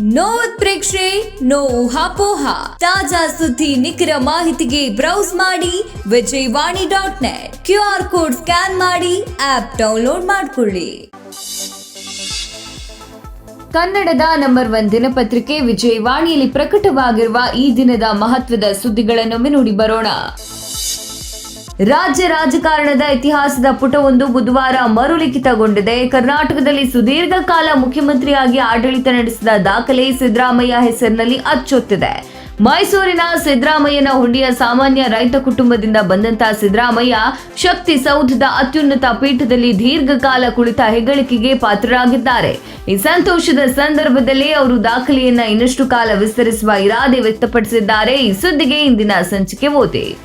No ಪ್ರೇಕ್ಷೆ no ಊಹಾಪೋಹ ತಾಜಾ ಸುದ್ದಿ ನಿಖರ ಮಾಹಿತಿಗೆ ಬ್ರೌಸ್ ಮಾಡಿ Vijayavani dot net. Q R code scan ಮಾಡಿ ಆಪ್ ಡೌನ್ಲೋಡ್ ಮಾಡಿಕೊಳ್ಳಿ. ಕನ್ನಡದ ನಂಬರ್ ಒನ್ ದಿನಪತ್ರಿಕೆ ವಿಜಯವಾಣಿಯಲ್ಲಿ ಪ್ರಕಟವಾಗಿರುವ ಈ ದಿನದ ಮಹತ್ವದ ಸುದ್ದಿಗಳನ್ನೊಮ್ಮೆ ನೋಡಿ ಬರೋಣ. ರಾಜ್ಯ ರಾಜಕಾರಣದ ಇತಿಹಾಸದ ಪುಟವೊಂದು ಬುಧವಾರ ಮರುಲಿಖಿತಗೊಂಡಿದೆ. ಕರ್ನಾಟಕದಲ್ಲಿ ಸುದೀರ್ಘ ಕಾಲ ಮುಖ್ಯಮಂತ್ರಿಯಾಗಿ ಆಡಳಿತ ನಡೆಸಿದ ದಾಖಲೆ ಸಿದ್ದರಾಮಯ್ಯ ಹೆಸರಿನಲ್ಲಿ ಅಚ್ಚೊತ್ತಿದೆ. ಮೈಸೂರಿನ ಸಿದ್ದರಾಮಯ್ಯನ ಹುಂಡಿಯ ಸಾಮಾನ್ಯ ರೈತ ಕುಟುಂಬದಿಂದ ಬಂದಂತ ಸಿದ್ದರಾಮಯ್ಯ ಶಕ್ತಿ ಸೌಧದ ಅತ್ಯುನ್ನತ ಪೀಠದಲ್ಲಿ ದೀರ್ಘಕಾಲ ಕುಳಿತ ಹೆಗ್ಗಳಿಕೆಗೆ ಪಾತ್ರರಾಗಿದ್ದಾರೆ. ಈ ಸಂತೋಷದ ಸಂದರ್ಭದಲ್ಲಿ ಅವರು ದಾಖಲೆಯನ್ನ ಇನ್ನಷ್ಟು ಕಾಲ ವಿಸ್ತರಿಸುವ ಇರಾದೆ ವ್ಯಕ್ತಪಡಿಸಿದ್ದಾರೆ. ಈ ಸುದ್ದಿಗೆ ಇಂದಿನ ಸಂಚಿಕೆ ಓದಿ.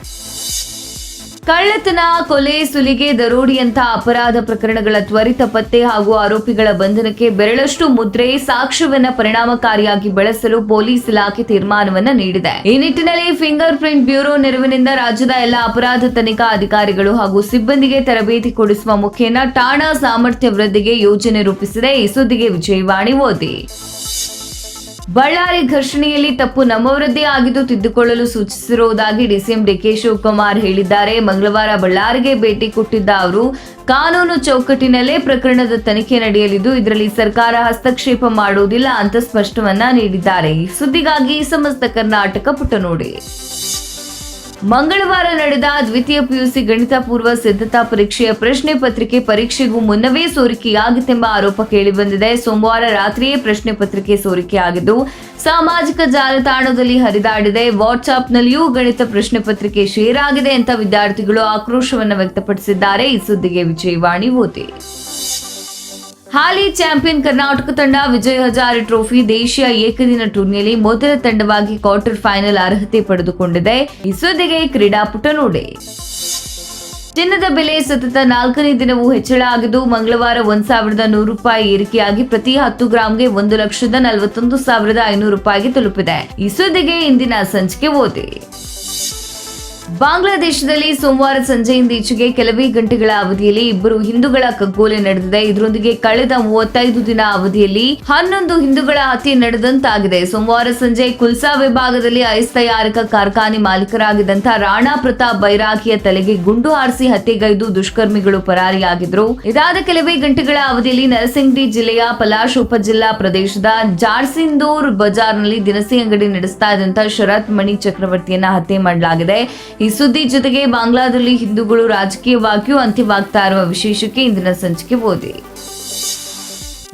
ಕಳ್ಳತನ, ಕೊಲೆ, ಸುಲಿಗೆ, ದರೋಡಿಯಂತಹ ಅಪರಾಧ ಪ್ರಕರಣಗಳ ತ್ವರಿತ ಪತ್ತೆ ಹಾಗೂ ಆರೋಪಿಗಳ ಬಂಧನಕ್ಕೆ ಬೆರಳಷ್ಟು ಮುದ್ರೆ ಸಾಕ್ಷ್ಯವನ್ನ ಪರಿಣಾಮಕಾರಿಯಾಗಿ ಬಳಸಲು ಪೊಲೀಸ್ ಇಲಾಖೆ ತೀರ್ಮಾನವನ್ನ ನೀಡಿದೆ. ಈ ನಿಟ್ಟಿನಲ್ಲಿ ಫಿಂಗರ್ ಪ್ರಿಂಟ್ ಬ್ಯೂರೋ ನೆರವಿನಿಂದ ರಾಜ್ಯದ ಎಲ್ಲ ಅಪರಾಧ ತನಿಖಾ ಅಧಿಕಾರಿಗಳು ಹಾಗೂ ಸಿಬ್ಬಂದಿಗೆ ತರಬೇತಿ ಕೊಡಿಸುವ ಮುಖೇನ ಠಾಣಾ ಸಾಮರ್ಥ್ಯ ವೃದ್ಧಿಗೆ ಯೋಜನೆ ರೂಪಿಸಿದೆ. ಈ ಸುದ್ದಿಗೆ ವಿಜಯವಾಣಿ ಓದಿ. ಬಳ್ಳಾರಿ ಘರ್ಷಣೆಯಲ್ಲಿ ತಪ್ಪು ನಮ್ಮವರದ್ದೇ ಆಗಿದ್ದು ತಿದ್ದುಕೊಳ್ಳಲು ಸೂಚಿಸಿರುವುದಾಗಿ ಡಿಸಿಎಂ ಡಿಕೆ ಶಿವಕುಮಾರ್ ಹೇಳಿದ್ದಾರೆ. ಮಂಗಳವಾರ ಬಳ್ಳಾರಿಗೆ ಭೇಟಿ ಕೊಟ್ಟಿದ್ದ ಅವರು, ಕಾನೂನು ಚೌಕಟ್ಟಿನಲ್ಲೇ ಪ್ರಕರಣದ ತನಿಖೆ ನಡೆಯಲಿದ್ದು, ಇದರಲ್ಲಿ ಸರ್ಕಾರ ಹಸ್ತಕ್ಷೇಪ ಮಾಡುವುದಿಲ್ಲ ಅಂತ ಸ್ಪಷ್ಟವನ್ನ ನೀಡಿದ್ದಾರೆ. ಸುದ್ದಿಗಾಗಿ ಸಮಸ್ತ ಕರ್ನಾಟಕ ಪುಟ ನೋಡಿ ಮಂಗಳವಾರ ನಡೆದ ದ್ವಿತೀಯ ಪಿಯುಸಿ ಗಣಿತ ಪೂರ್ವ ಸಿದ್ಧತಾ ಪರೀಕ್ಷೆಯ ಪ್ರಶ್ನೆ ಪತ್ರಿಕೆ ಪರೀಕ್ಷೆಗೂ ಮುನ್ನವೇ ಸೋರಿಕೆಯಾಗಿತ್ತೆಂಬ ಆರೋಪ ಕೇಳಿಬಂದಿದೆ ಸೋಮವಾರ ರಾತ್ರಿಯೇ ಪ್ರಶ್ನೆ ಪತ್ರಿಕೆ ಸೋರಿಕೆಯಾಗಿದ್ದು, ಸಾಮಾಜಿಕ ಜಾಲತಾಣದಲ್ಲಿ ಹರಿದಾಡಿದೆ. ವಾಟ್ಸ್ಆಪ್ನಲ್ಲಿಯೂ ಗಣಿತ ಪ್ರಶ್ನೆ ಪತ್ರಿಕೆ ಶೇರ್ ಆಗಿದೆ ಅಂತ ವಿದ್ಯಾರ್ಥಿಗಳು ಆಕ್ರೋಶವನ್ನು ವ್ಯಕ್ತಪಡಿಸಿದ್ದಾರೆ. ಈ ಸುದ್ದಿಗೆ ವಿಜಯವಾಣಿ ಓದಿ. ಹಾಲಿ ಚಾಂಪಿಯನ್ ಕರ್ನಾಟಕ ತಂಡ ವಿಜಯ್ ಹಜಾರಿ ಟ್ರೋಫಿ ದೇಶೀಯ ಏಕದಿನ ಟೂರ್ನಿಯಲ್ಲಿ ಮೊದಲ ತಂಡವಾಗಿ ಕ್ವಾರ್ಟರ್ ಫೈನಲ್ ಅರ್ಹತೆ ಪಡೆದುಕೊಂಡಿದೆ. ಈ ಸುದ್ದಿಗೆ ಕ್ರೀಡಾಪುಟ ನೋಡಿ. ಚಿನ್ನದ ಬೆಲೆ ಸತತ ನಾಲ್ಕನೇ ದಿನವೂ ಹೆಚ್ಚಳ ಆಗಿದ್ದು, ಮಂಗಳವಾರ ಒಂದ್ ಸಾವಿರದ ನೂರು ರೂಪಾಯಿ ಏರಿಕೆಯಾಗಿ ಪ್ರತಿ ಹತ್ತು ಗ್ರಾಂಗೆ ಒಂದು ಲಕ್ಷದ ನಲವತ್ತೊಂದು ಸಾವಿರದ ಐನೂರು ರೂಪಾಯಿಗೆ ತಲುಪಿದೆ. ಈ ಇಂದಿನ ಸಂಚಿಕೆ ಓದಿ. ಬಾಂಗ್ಲಾದೇಶದಲ್ಲಿ ಸೋಮವಾರ ಸಂಜೆಯಿಂದೀಚೆಗೆ ಕೆಲವೇ ಗಂಟೆಗಳ ಅವಧಿಯಲ್ಲಿ ಇಬ್ಬರು ಹಿಂದೂಗಳ ಕಗ್ಗೋಲೆ ನಡೆದಿದೆ. ಇದರೊಂದಿಗೆ ಕಳೆದ ಮೂವತ್ತೈದು ದಿನ ಅವಧಿಯಲ್ಲಿ ಹನ್ನೊಂದು ಹಿಂದೂಗಳ ಹತ್ಯೆ ನಡೆದಂತಾಗಿದೆ. ಸೋಮವಾರ ಸಂಜೆ ಕುಲ್ಸಾ ವಿಭಾಗದಲ್ಲಿ ಐಸ್ ತಯಾರಕ ಕಾರ್ಖಾನೆ ಮಾಲೀಕರಾಗಿದ್ದಂಥ ರಾಣಾ ಪ್ರತಾಪ್ ಬೈರಾಗಿಯ ತಲೆಗೆ ಗುಂಡು ಹಾರಿಸಿ ಹತ್ಯೆಗೈದು ದುಷ್ಕರ್ಮಿಗಳು ಪರಾರಿಯಾಗಿದ್ರು ಇದಾದ ಕೆಲವೇ ಗಂಟೆಗಳ ಅವಧಿಯಲ್ಲಿ ನರಸಿಂಗಡಿ ಜಿಲ್ಲೆಯ ಪಲಾಶ್ ಉಪಜಿಲ್ಲಾ ಪ್ರದೇಶದ ಜಾರ್ಸಿಂದೂರ್ ಬಜಾರ್ನಲ್ಲಿ ದಿನಸಿ ಅಂಗಡಿ ನಡೆಸ್ತಾ ಶರತ್ ಮಣಿ ಚಕ್ರವರ್ತಿಯನ್ನ ಹತ್ಯೆ ಮಾಡಲಾಗಿದೆ. ಈ ಸುದ್ದಿ ಜೊತೆಗೆ ಬಾಂಗ್ಲಾದಲ್ಲಿ ಹಿಂದೂಗಳು ರಾಜಕೀಯವಾಗಿಯೂ ಅಂತ್ಯವಾಗ್ತಾ ಇರುವ ವಿಶೇಷಕ್ಕೆ ಇಂದಿನ ಸಂಚಿಕೆ ಓದಿ.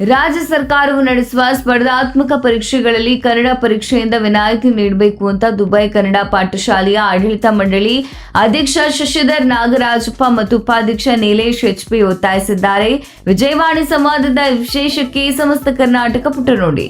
ರಾಜ್ಯ ಸರ್ಕಾರವು ನಡೆಸುವ ಸ್ಪರ್ಧಾತ್ಮಕ ಪರೀಕ್ಷೆಗಳಲ್ಲಿ ಕನ್ನಡ ಪರೀಕ್ಷೆಯಿಂದ ವಿನಾಯಿತಿ ನೀಡಬೇಕು ಅಂತ ದುಬೈ ಕನ್ನಡ ಪಾಠಶಾಲೆಯ ಆಡಳಿತ ಮಂಡಳಿ ಅಧ್ಯಕ್ಷ ಶಶಿಧರ್ ನಾಗರಾಜಪ್ಪ ಮತ್ತು ಉಪಾಧ್ಯಕ್ಷ ನೀಲೇಶ್ ಎಚ್ಪಿ ಒತ್ತಾಯಿಸಿದ್ದಾರೆ. ವಿಜಯವಾಣಿ ಸಂವಾದದ ವಿಶೇಷಕ್ಕೆ ಸಮಸ್ತ ಕರ್ನಾಟಕ ಪುಟ ನೋಡಿ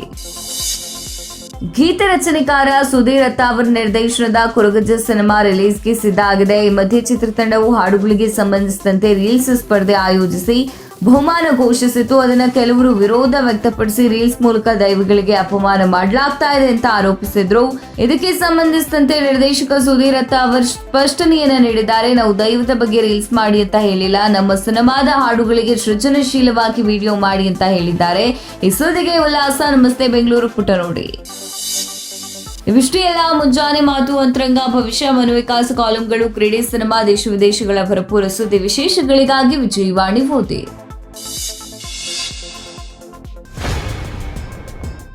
ಗೀತ ರಚನೆಕಾರ ಸುಧೀರ್ ಅವರ ನಿರ್ದೇಶನದ ಕೊರಗಜ್ಜ ಸಿನಿಮಾ ರಿಲೀಸ್ಗೆ ಸಿದ್ಧ ಆಗಿದೆ. ಈ ಮಧ್ಯೆ ಚಿತ್ರತಂಡವು ಹಾಡುಗಳಿಗೆ ಸಂಬಂಧಿಸಿದಂತೆ ರೀಲ್ಸ್ ಸ್ಪರ್ಧೆ ಆಯೋಜಿಸಿ ಬಹುಮಾನ ಘೋಷಿಸಿತು. ಅದನ್ನ ಕೆಲವರು ವಿರೋಧ ವ್ಯಕ್ತಪಡಿಸಿ ರೀಲ್ಸ್ ಮೂಲಕ ದೈವಗಳಿಗೆ ಅಪಮಾನ ಮಾಡಲಾಗ್ತಾ ಇದೆ ಅಂತ ಆರೋಪಿಸಿದ್ರು. ಇದಕ್ಕೆ ಸಂಬಂಧಿಸಿದಂತೆ ನಿರ್ದೇಶಕ ಸುಧೀರ್ ಅವರು ಸ್ಪಷ್ಟನೆಯನ್ನ ನೀಡಿದ್ದಾರೆ. ನಾವು ದೈವದ ಬಗ್ಗೆ ರೀಲ್ಸ್ ಮಾಡಿ ಅಂತ ಹೇಳಿಲ್ಲ. ನಮ್ಮ ಸಿನಿಮಾದ ಹಾಡುಗಳಿಗೆ ಸೃಜನಶೀಲವಾಗಿ ವಿಡಿಯೋ ಮಾಡಿ ಅಂತ ಹೇಳಿದ್ದಾರೆ. ಇಸೋದಿಗೆ ಉಲ್ಲಾಸ. ನಮಸ್ತೆ. ಬೆಂಗಳೂರು ಪುಟ ನೋಡಿ. ಇವಿಷ್ಟು ಎಲ್ಲ ಮುಂಜಾನೆ ಮಾತು, ಅಂತರಂಗ, ಭವಿಷ್ಯ, ಮನೋವಿಕಾಸ ಕಾಲಂಗಳು, ಕ್ರೀಡೆ, ಸಿನಿಮಾ, ದೇಶ ವಿದೇಶಗಳ ಭರಪೂರ ಸುದ್ದಿ ವಿಶೇಷಗಳಿಗಾಗಿ ವಿಜಯವಾಣಿ ಓದಿ.